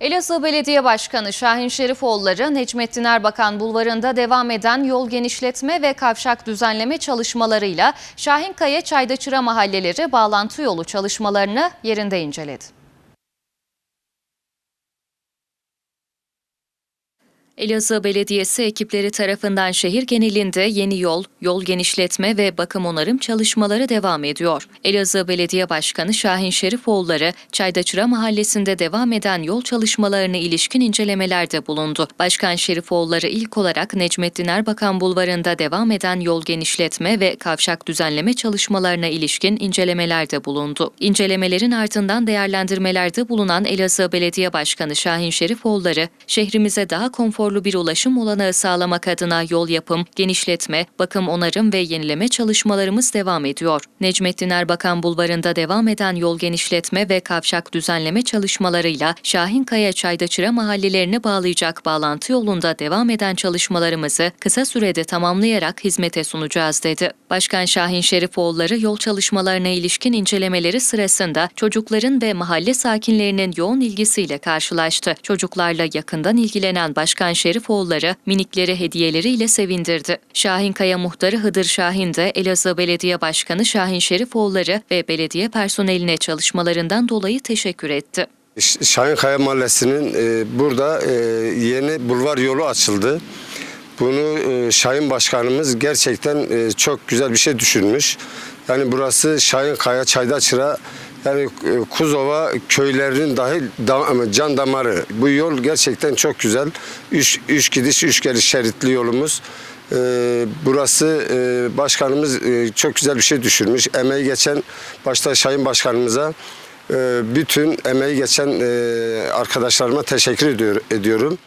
Elazığ Belediye Başkanı Şahin Şerifoğulları, Necmettin Erbakan Bulvarı'nda devam eden yol genişletme ve kavşak düzenleme çalışmalarıyla Şahinkaya Çaydaçıra mahalleleri bağlantı yolu çalışmalarını yerinde inceledi. Elazığ Belediyesi ekipleri tarafından şehir genelinde yeni yol, yol genişletme ve bakım onarım çalışmaları devam ediyor. Elazığ Belediye Başkanı Şahin Şerifoğulları, Çaydaçıra Mahallesi'nde devam eden yol çalışmalarına ilişkin incelemelerde bulundu. Başkan Şerifoğulları ilk olarak Necmettin Erbakan Bulvarı'nda devam eden yol genişletme ve kavşak düzenleme çalışmalarına ilişkin incelemelerde bulundu. İncelemelerin ardından değerlendirmelerde bulunan Elazığ Belediye Başkanı Şahin Şerifoğulları, şehrimize daha konforlu bir ulaşım olanağı sağlamak adına yol yapım, genişletme, bakım onarım ve yenileme çalışmalarımız devam ediyor. Necmettin Erbakan Bulvarı'nda devam eden yol genişletme ve kavşak düzenleme çalışmalarıyla Şahinkaya Çaydaçıra mahallelerini bağlayacak bağlantı yolunda devam eden çalışmalarımızı kısa sürede tamamlayarak hizmete sunacağız dedi. Başkan Şahin Şerifoğulları yol çalışmalarına ilişkin incelemeleri sırasında çocukların ve mahalle sakinlerinin yoğun ilgisiyle karşılaştı. Çocuklarla yakından ilgilenen Başkan Şerifoğulları minikleri hediyeleriyle sevindirdi. Şahinkaya Muhtarı Hıdır Şahin de Elazığ Belediye Başkanı Şahin Şerifoğulları ve belediye personeline çalışmalarından dolayı teşekkür etti. Şahinkaya Mahallesi'nin e, burada e, yeni bulvar yolu açıldı. Bunu e, Şahin Başkanımız gerçekten çok güzel bir şey düşünmüş. Yani burası Şahinkaya, Çaydaçıra yani e, Kuzova köylerinin dahi da- can damarı. Bu yol gerçekten çok güzel. Üç, üç gidiş, üç geliş şeritli yolumuz. E, burası e, başkanımız e, çok güzel bir şey düşürmüş. Emeği geçen başta Şahin Başkanımıza e, bütün emeği geçen e, arkadaşlarıma teşekkür ediyor, ediyorum.